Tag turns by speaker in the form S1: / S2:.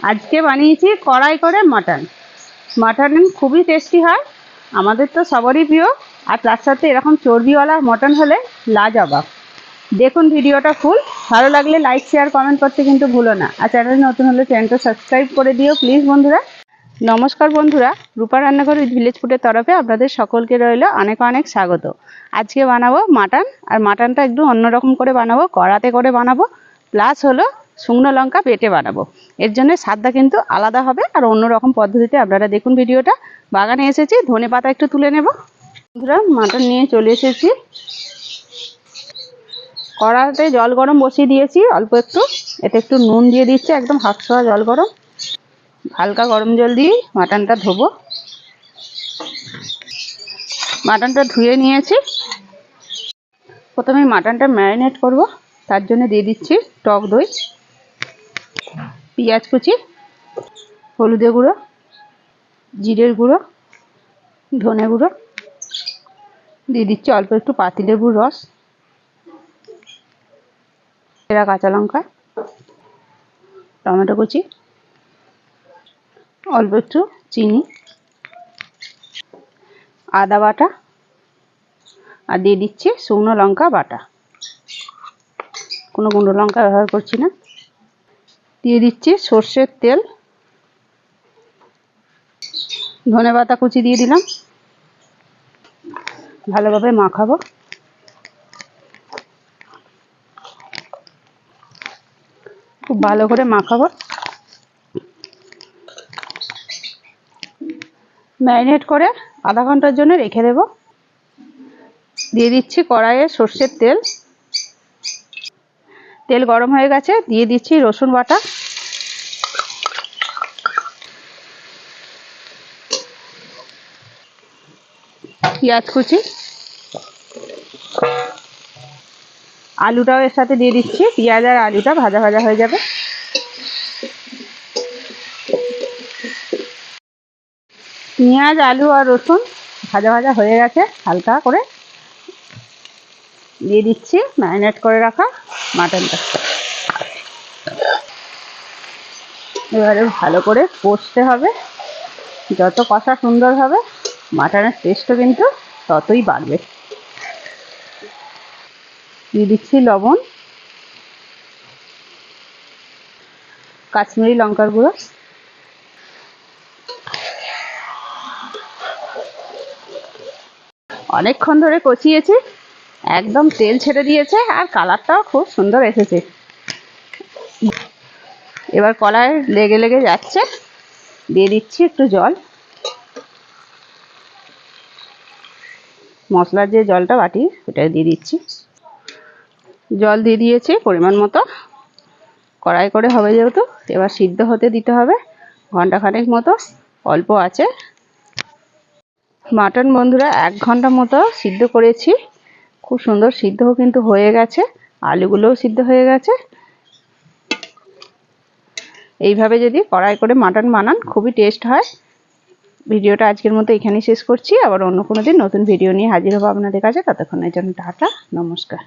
S1: আজকে বানিয়েছি কড়াই করে মাটন। মাটন খুবই টেস্টি হয়, আমাদের তো সবারই প্রিয়, আর তার সাথে এরকম চর্বিওয়ালা মটন হলে লাজবাব। দেখুন ভিডিওটা ফুল, ভালো লাগলে লাইক শেয়ার কমেন্ট করতে কিন্তু ভুলো না। আর চ্যানেল নতুন হলে চ্যানেলটা সাবস্ক্রাইব করে দিও প্লিজ বন্ধুরা। নমস্কার বন্ধুরা, রূপা রান্নাঘর উইথ ভিলেজ ফুডের তরফে আপনাদের সকলকে রইল অনেক অনেক স্বাগত। আজকে বানাবো মাটন, আর মাটনটা একটু অন্যরকম করে বানাবো, কড়াতে করে বানাবো প্লাস হলো শুকনো লঙ্কা পেটে বানাবো। এর জন্য স্বাদটা কিন্তু আলাদা হবে। আর অন্যরকম পদ্ধতিতে আপনারা দেখুন ভিডিওটা। বাগানে এসেছি, ধনে পাতা একটু তুলে নেব। বন্ধুরা, মাটন নিয়ে চলে এসেছি। কড়াতে জল গরম বসিয়ে দিয়েছি, অল্প একটু। এতে একটু নুন দিয়ে দিচ্ছে, একদম হাফ ছোয়া জল গরম। হালকা গরম জল দিয়ে মাটনটা ধোবো। মাটনটা ধুয়ে নিয়েছি। প্রথমে মাটনটা ম্যারিনেট করব। তার জন্য দিয়ে দিচ্ছি টক দই। পেঁয়াজ কুচি, হলুদের গুঁড়ো, জিরের গুঁড়ো, ধনে গুঁড়ো, দিয়ে দিচ্ছি অল্প একটু পাতিলেবুর রস এরা কাঁচা লঙ্কা, টমেটো কুচি, অল্প একটু চিনি, আদা বাটা, আর দিয়ে দিচ্ছি শুকনো লঙ্কা বাটা। কোনো গুঁড়ো লঙ্কা ব্যবহার করছি না। দিয়ে দিচ্ছি সর্ষের তেল। ধনে পাতা কুচি দিয়ে দিলাম। ভালোভাবে মাখাবো। খুব ভালো করে মাখাবো। ম্যারিনেট করে আধা ঘণ্টার জন্য রেখে দেব। দিয়ে দিচ্ছি কড়াইয়ে সর্ষের তেল। তেল গরম হয়ে গেছে, দিয়ে দিচ্ছি রসুন বাটা। পেঁয়াজ কুচি। আলুটাও এর সাথে দিয়ে দিচ্ছি, পেঁয়াজ আর আলুটা ভাজা ভাজা হয়ে যাবে। পেঁয়াজ, আলু আর রসুন ভাজা ভাজা হয়ে গেছে, হালকা করে। দিয়ে দিচ্ছি ম্যারিনেট করে রাখা। মাটনটা এবারে ভালো করে কষতে হবে। যত কষা সুন্দর হবে, মাটনের টেস্টও কিন্তু ততই বাড়বে। দিচ্ছি লবণ, কাশ্মীরি লঙ্কার গুঁড়ো। অনেকক্ষণ ধরে কচিয়েছি। একদম তেল ছেড়ে দিয়েছে আর কালারটাও খুব সুন্দর এসেছে। এবার কলায় লেগে লেগে যাচ্ছে। দিয়ে দিচ্ছি একটু জল। মশলার যে জলটা বাটি সেটা দিয়ে দিচ্ছি। জল দিয়ে দিয়েছি পরিমাণ মতো। কড়াই করে হবে যেহেতু এবার সিদ্ধ হতে দিতে হবে। ঘন্টাখানেক মতো, অল্প আছে। মাটন বন্ধুরা, এক ঘণ্টা মতো সিদ্ধ করেছি। খুব সুন্দর সিদ্ধও কিন্তু হয়ে গেছে, আলুগুলোও সিদ্ধ হয়ে গেছে। এইভাবে যদি কড়াই করে মাটন বানান, খুবই টেস্ট হয়। ভিডিওটা আজকের মতো এখানেই শেষ করছি। আবার অন্য কোনো দিন নতুন ভিডিও নিয়ে হাজির হব আপনাদের কাছে। ততক্ষণের জন্য টাটা, নমস্কার।